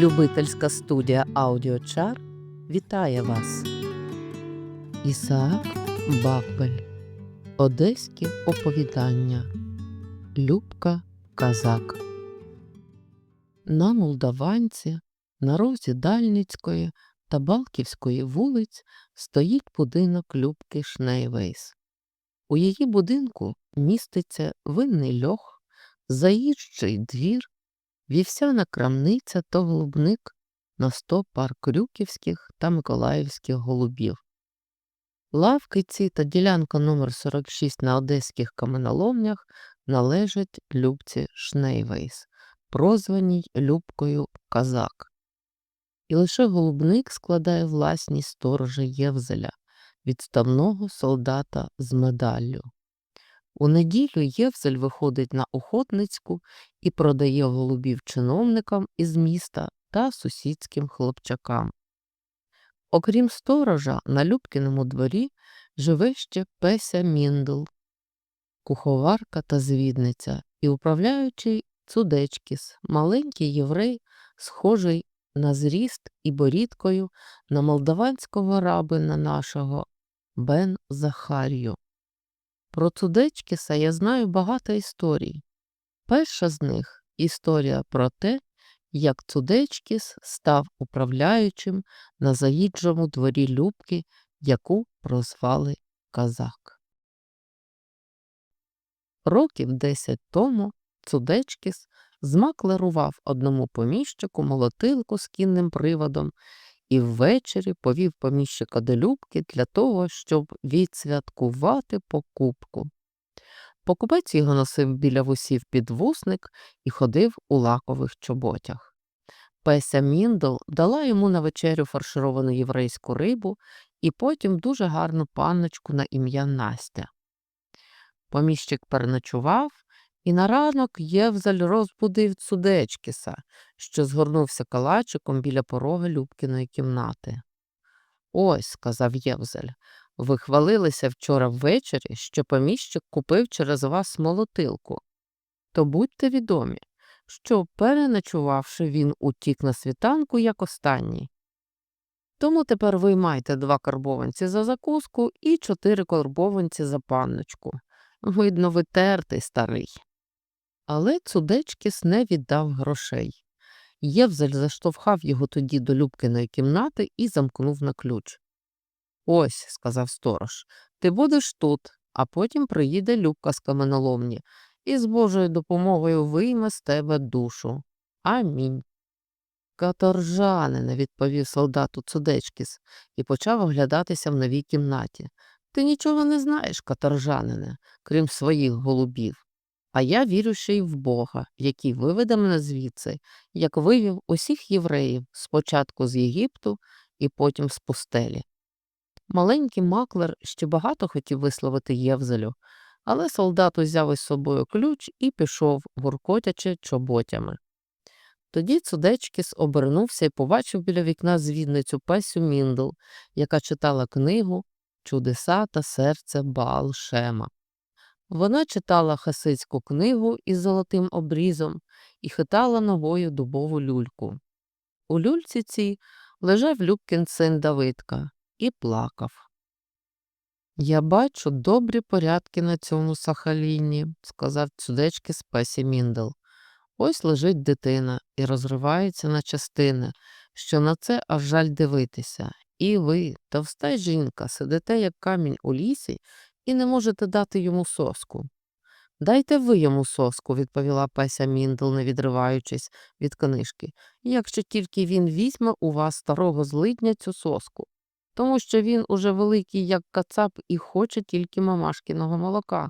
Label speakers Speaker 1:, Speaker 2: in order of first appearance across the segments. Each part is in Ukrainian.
Speaker 1: Любительська студія Аудіочар вітає вас. Ісаак Бабель. Одеські оповідання. Любка Казак. На Молдаванці, на розі Дальницької та Балківської вулиць стоїть будинок Любки Шнейвейс. У її будинку міститься винний льох, заїжджий двір, вівсяна крамниця та голубник на сто пар крюківських та миколаївських голубів. Лавки ці та ділянка номер 46 на одеських каменоломнях належать Любці Шнейвейс, прозваній Любкою Казак. І лише голубник складає власність сторожа Євзеля, відставного солдата з медаллю. У неділю Євзель виходить на охотницьку і продає голубів чиновникам із міста та сусідським хлопчакам. Окрім сторожа, на Любкіному дворі живе ще Песя Міндл, куховарка та звідниця і управляючий Цудечкіс, маленький єврей, схожий на зріст і борідкою на молдаванського рабина нашого Бен Захарію. Про Цудечкіса я знаю багато історій. Перша з них історія про те, як Цудечкіс став управляючим на заїджому дворі Любки, яку прозвали Казак. Років десять тому Цудечкіс змаклерував одному поміщику молотилку з кінним приводом і ввечері повів поміщика до Любки для того, щоб відсвяткувати покупку. Покупець його носив біля вусів підвусник і ходив у лакових чоботях. Песя Міндл дала йому на вечерю фаршировану єврейську рибу і потім дуже гарну панночку на ім'я Настя. Поміщик переночував, і на ранок Євзаль розбудив Цудечкіса, що згорнувся калачиком біля порога Любкіної кімнати. Ось, сказав Євзаль, ви хвалилися вчора ввечері, що поміщик купив через вас молотилку. То будьте відомі, що, переночувавши, він утік на світанку, як останній. Тому тепер ви майте два карбованці за закуску і чотири карбованці за панночку. Видно, ви тертий старий. Але Цудечкіс не віддав грошей. Євзель заштовхав його тоді до Любкиної кімнати і замкнув на ключ. Ось, сказав сторож, ти будеш тут, а потім приїде Любка з каменоломні і з Божою допомогою вийме з тебе душу. Амінь. Каторжанине, відповів солдату Цудечкіс і почав оглядатися в новій кімнаті. Ти нічого не знаєш, каторжанине, крім своїх голубів. А я вірю ще й в Бога, який виведе мене звідси, як вивів усіх євреїв спочатку з Єгипту і потім з пустелі. Маленький маклер ще багато хотів висловити Євзелю, але солдат узяв із собою ключ і пішов, гуркотячи чоботями. Тоді Цудечкіс обернувся і побачив біля вікна звідницю Песю Міндл, яка читала книгу Чудеса та серце Баал Шема. Вона читала хасидську книгу із золотим обрізом і хитала ногою дубову люльку. У люльці цій лежав Любкін син Давидка і плакав. Я бачу добрі порядки на цьому Сахаліні, сказав цудечки Спесі Міндл. Ось лежить дитина і розривається на частини, що на це аж жаль дивитися. І ви, товста жінка, сидите, як камінь у лісі, і не можете дати йому соску. Дайте ви йому соску, відповіла Песя Міндл, не відриваючись від книжки, якщо тільки він візьме у вас старого злидня цю соску, тому що він уже великий, як кацап, і хоче тільки мамашкиного молока,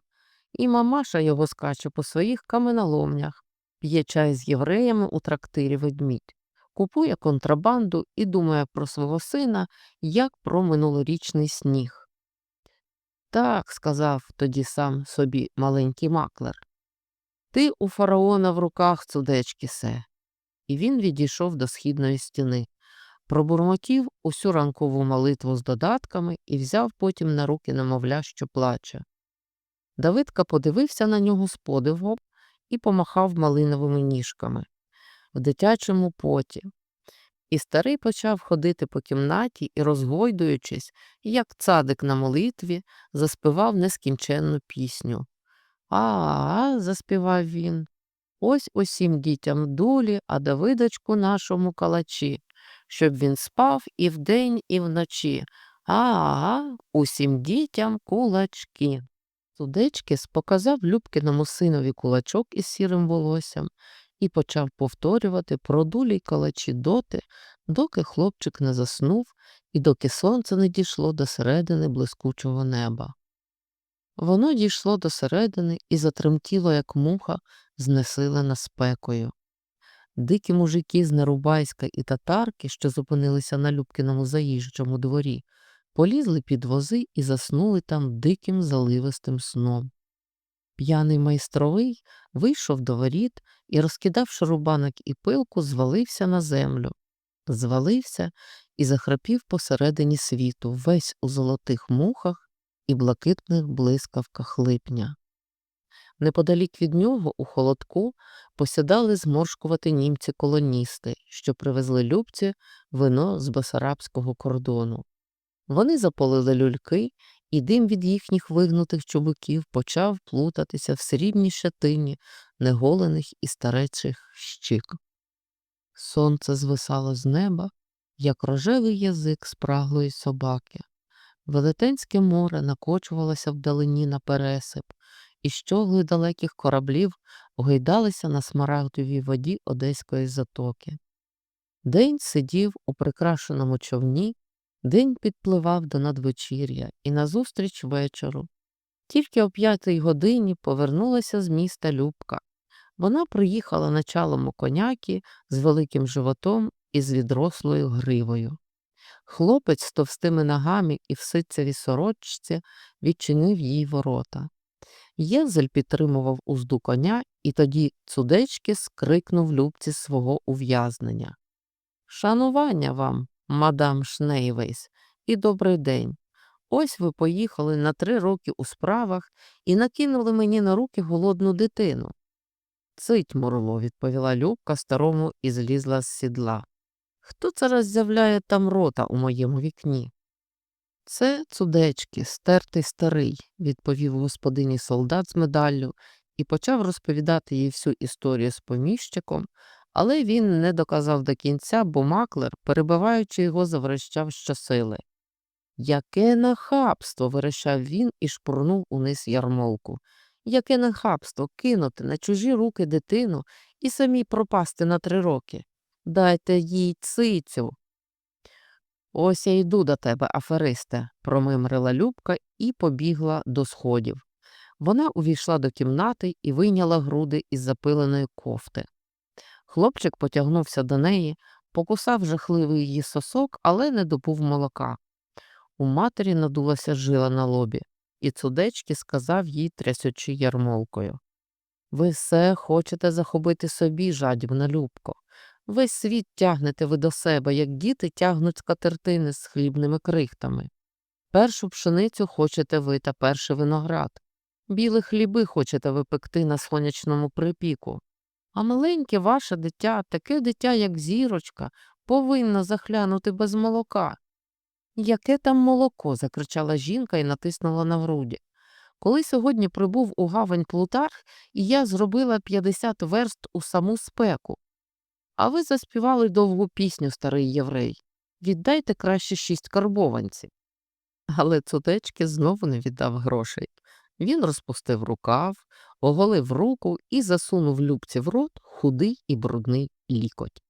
Speaker 1: і мамаша його скаче по своїх каменоломнях, п'є чай з євреями у трактирі ведмідь, купує контрабанду і думає про свого сина, як про минулорічний сніг. Так, сказав тоді сам собі маленький маклер. Ти у фараона в руках, цудечкісе. І він відійшов до східної стіни, пробурмотів усю ранкову молитву з додатками і взяв потім на руки немовля, що плаче. Давидка подивився на нього з подивом і помахав малиновими ніжками. В дитячому поті, І старий почав ходити по кімнаті і, розгойдуючись, як цадик на молитві, заспівав нескінченну пісню. А, заспівав він. Ось усім дітям дулі, а Давидочку нашому калачі, щоб він спав і вдень, і вночі. А, усім дітям кулачки. Судечкіс показав Любкиному синові кулачок із сірим волоссям і почав повторювати про дулі й калачі доти, доки хлопчик не заснув і доки сонце не дійшло до середини блискучого неба. Воно дійшло до середини і затремтіло, як муха, знесилена спекою. Дикі мужики з Нерубайська і татарки, що зупинилися на Любкиному заїжджому дворі, полізли під вози і заснули там диким заливистим сном. П'яний майстровий вийшов до воріт і, розкидавши рубанок і пилку, звалився на землю. Звалився і захрапів посередині світу, весь у золотих мухах і блакитних блискавках липня. Неподалік від нього у холодку посідали зморшкувати німці-колоністи, що привезли любці вино з Басарабського кордону. Вони заполили люльки, і дим від їхніх вигнутих чубуків почав плутатися в срібній шатині неголених і старечих щік. Сонце звисало з неба, як рожевий язик спраглої собаки. Велетенське море накочувалося вдалині на пересип, і щогли далеких кораблів гойдалися на смарагдовій воді Одеської затоки. День сидів у прикрашеному човні, день підпливав до надвечір'я і назустріч вечору. Тільки о п'ятій годині повернулася з міста Любка. Вона приїхала на чалому конякі з великим животом і з відрослою гривою. Хлопець з товстими ногами і в ситцевій сорочці відчинив їй ворота. Єзель підтримував узду коня, і тоді цудечки скрикнув любці свого ув'язнення. Шанування вам, мадам Шнейвейс, і добрий день. Ось ви поїхали на три роки у справах і накинули мені на руки голодну дитину. Цить, Мурло, відповіла Любка старому і злізла з сідла. Хто це роззявляє там рота у моєму вікні? Це цудечки, стертий старий, відповів господині солдат з медаллю і почав розповідати їй всю історію з поміщиком, але він не доказав до кінця, бо маклер, перебиваючи його, заврещав щосили. Яке нахабство. верещав він і шпурнув униз ярмолку. Яке нахабство кинути на чужі руки дитину і самі пропасти на три роки. Дайте їй цицю. Ось я йду до тебе, аферисте, промимрила Любка і побігла до сходів. Вона увійшла до кімнати і вийняла груди із запиленої кофти. Хлопчик потягнувся до неї, покусав жахливий її сосок, але не добув молока. У матері надулася жила на лобі, і цудечки сказав їй, трясючи ярмолкою. Ви все хочете захопити собі, жадібна Любко. Весь світ тягнете ви до себе, як діти тягнуть скатертини з хлібними крихтами. Першу пшеницю хочете ви та перший виноград. Білі хліби хочете ви пекти на сонячному припіку. А маленьке ваше дитя, таке дитя, як зірочка, повинно захлянути без молока. Яке там молоко? закричала жінка і натиснула на груді. Коли сьогодні прибув у гавань Плутарх, і я зробила 50 верст у саму спеку. А ви заспівали довгу пісню, старий єврей. Віддайте краще шість карбованців. Але цудечки знову не віддав грошей. Він розпустив рукав, оголив руку і засунув любці в рот худий і брудний лікоть.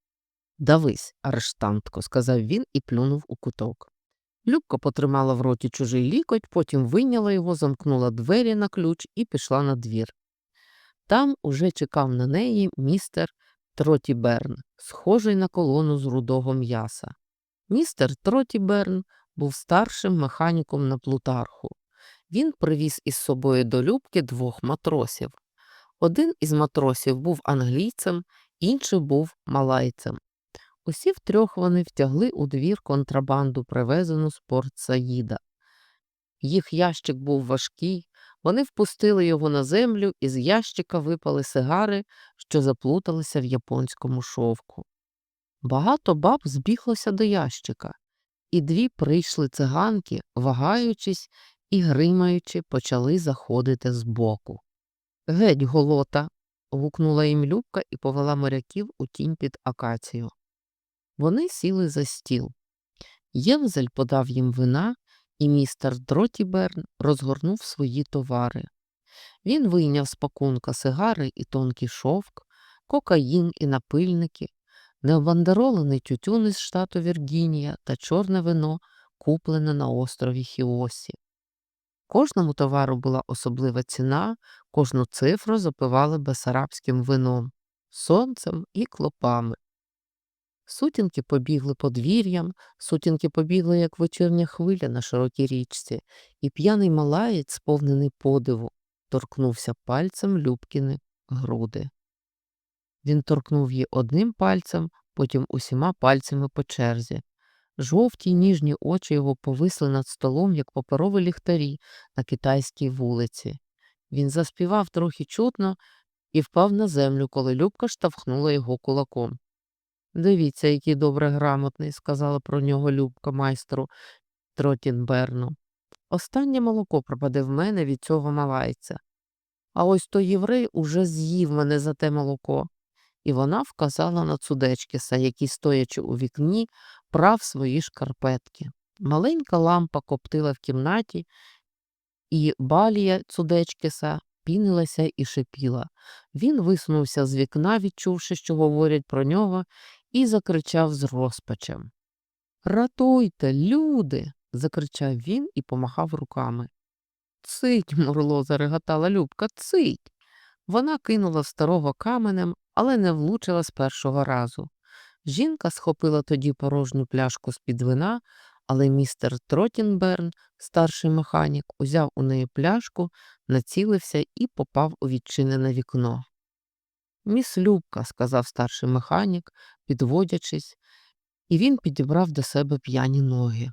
Speaker 1: Давись, арештантко, сказав він і плюнув у куток. Любка потримала в роті чужий лікоть, потім вийняла його, замкнула двері на ключ і пішла на двір. Там уже чекав на неї містер Тротіберн, схожий на колону з рудого м'яса. Містер Тротіберн був старшим механіком на плутарху. Він привіз із собою до Любки двох матросів. Один із матросів був англійцем, інший був малайцем. Усі втрьох вони втягли у двір контрабанду, привезену з порт Саїда. Їх ящик був важкий, вони впустили його на землю, і з ящика випали сигари, що заплуталися в японському шовку. Багато баб збіглося до ящика, і дві прийшли циганки, вагаючись і гримаючи, почали заходити збоку. Геть, голота. гукнула їм Любка і повела моряків у тінь під акацію. Вони сіли за стіл. Євзель подав їм вина, і містер Дротіберн розгорнув свої товари. Він вийняв з пакунка сигари і тонкий шовк, кокаїн і напильники, необандеролений тютюн із штату Віргінія та чорне вино, куплене на острові Хіосі. Кожному товару була особлива ціна, кожну цифру запивали бесарабським вином, сонцем і клопами. Сутінки побігли подвір'ям, сутінки побігли, як вечірня хвиля на широкій річці, і п'яний малаєць, сповнений подиву, торкнувся пальцем Любкіни груди. Він торкнув її одним пальцем, потім усіма пальцями по черзі. Жовті й ніжні очі його повисли над столом, як паперові ліхтарі на китайській вулиці. Він заспівав трохи чутно і впав на землю, коли Любка штовхнула його кулаком. Дивіться, який добре грамотний, сказала про нього Любка майстру Тротінберну. Останнє молоко пропаде в мене від цього малайця. А ось той єврей уже з'їв мене за те молоко. І вона вказала на Цудечкіса, який, стоячи у вікні, прав свої шкарпетки. Маленька лампа коптила в кімнаті, і балія Цудечкіса пінилася і шипіла. Він висунувся з вікна, відчувши, що говорять про нього, і закричав з розпачем. Ратуйте, люди. закричав він і помахав руками. Цить, мурло, зареготала Любка, цить. Вона кинула старого каменем, але не влучила з першого разу. Жінка схопила тоді порожню пляшку з-під вина, але містер Тротінберн, старший механік, узяв у неї пляшку, націлився і попав у відчинене вікно. Міс Любка, сказав старший механік, підводячись, і він підібрав до себе п'яні ноги.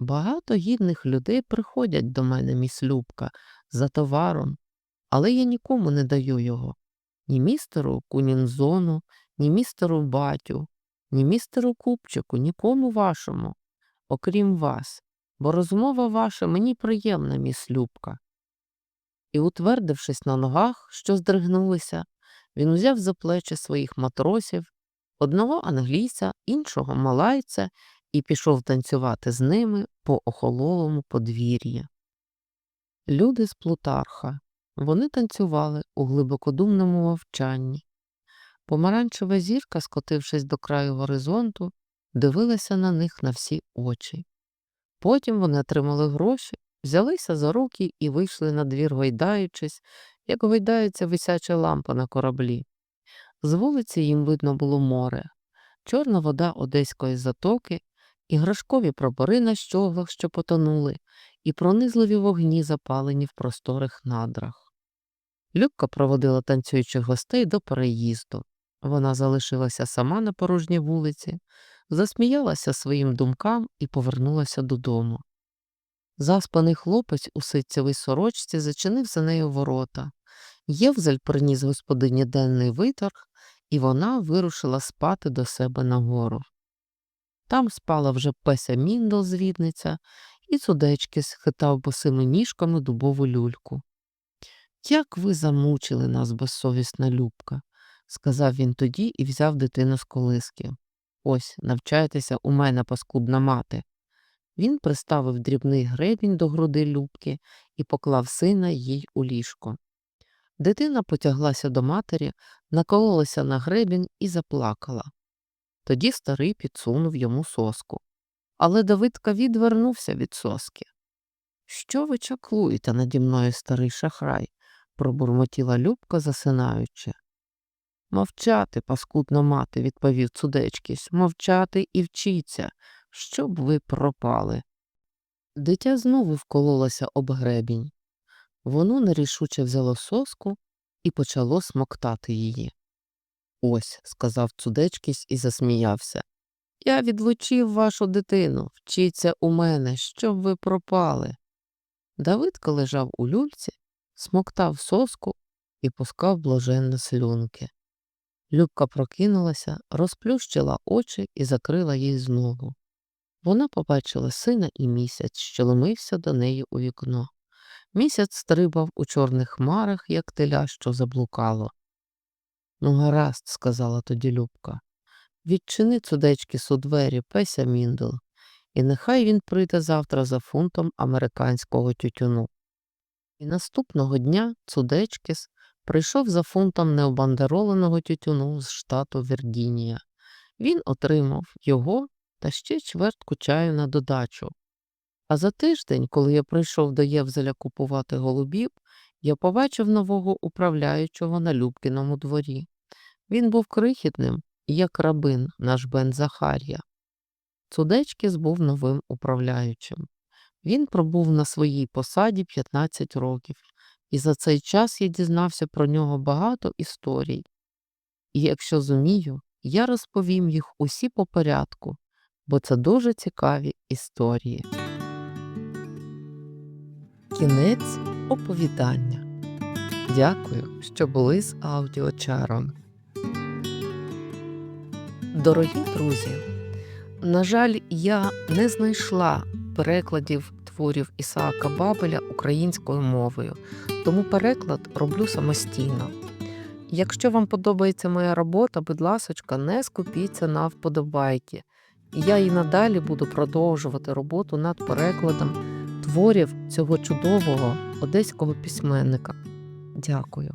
Speaker 1: Багато гідних людей приходять до мене, міс Любка, за товаром, але я нікому не даю його. Ні містеру Кунінзону, ні містеру Батю, ні містеру Купчику, нікому вашому, окрім вас, бо розмова ваша мені приємна, міс Любка. І, утвердившись на ногах, що здригнулися, він узяв за плечі своїх матросів, одного англійця, іншого малайця, і пішов танцювати з ними по охололому подвір'ї. Люди з Плутарха. Вони танцювали у глибокодумному мовчанні. Помаранчева зірка, скотившись до краю горизонту, дивилася на них на всі очі. Потім вони отримали гроші, взялися за руки і вийшли на двір, гойдаючись, як гойдається висяча лампа на кораблі. З вулиці їм видно було море, чорна вода одеської затоки, іграшкові прапори на щоглах, що потонули, і пронизливі вогні, запалені в просторих надрах. Любка проводила танцюючих гостей до переїзду. Вона залишилася сама на порожній вулиці, засміялася своїм думкам і повернулася додому. Заспаний хлопець у ситцевій сорочці зачинив за нею ворота. Євзель приніс господині денний виторг, і вона вирушила спати до себе нагору. Там спала вже Песя Міндл звідниця, і цудечки схитав босими ніжками дубову люльку. Як ви замучили нас, безсовісна Любка, сказав він тоді і взяв дитину з колиски. Ось, навчайтеся у мене, паскудна мати. Він приставив дрібний гребінь до груди Любки і поклав сина їй у ліжко. Дитина потяглася до матері, накололася на гребінь і заплакала. Тоді старий підсунув йому соску. Але Давидка відвернувся від соски. Що ви чаклуєте наді мною, старий шахрай? пробурмотіла Любка, засинаючи. Мовчати, паскудна мати, відповів цудечкісь, мовчати і вчіться, щоб ви пропали. Дитя знову вкололося об гребінь. Воно нерішуче взяло соску і почало смоктати її. Ось, сказав цудечкісь і засміявся. Я відлучив вашу дитину, вчіться у мене, щоб ви пропали. Давидко лежав у люльці, смоктав соску і пускав блаженно слюнки. Любка прокинулася, розплющила очі і закрила їх знову. Вона побачила сина і місяць, що ломився до неї у вікно. Місяць стрибав у чорних хмарах, як теля, що заблукало. Ну, гаразд, сказала тоді Любка. Відчини цудечкіс у двері, песя міндл, і нехай він прийде завтра за фунтом американського тютюну. І наступного дня Цудечкіс прийшов за фунтом необандероленого тютюну з штату Віргінія. Він отримав його та ще чвертку чаю на додачу. А за тиждень, коли я прийшов до Євзеля купувати голубів, я побачив нового управляючого на Любкіному дворі. Він був крихітним, як рабин, наш Бен Захар'я. Цудечкіс був новим управляючим. Він пробув на своїй посаді 15 років, і за цей час я дізнався про нього багато історій. І якщо зумію, я розповім їх усі по порядку, бо це дуже цікаві історії. Кінець оповідання. Дякую, що були з аудіочаром. Дорогі друзі, на жаль, я не знайшла перекладів творів Ісаака Бабеля українською мовою, тому переклад роблю самостійно. Якщо вам подобається моя робота, будь ласочка, не скупіться на вподобайки. Я і надалі буду продовжувати роботу над перекладом творів цього чудового одеського письменника. Дякую.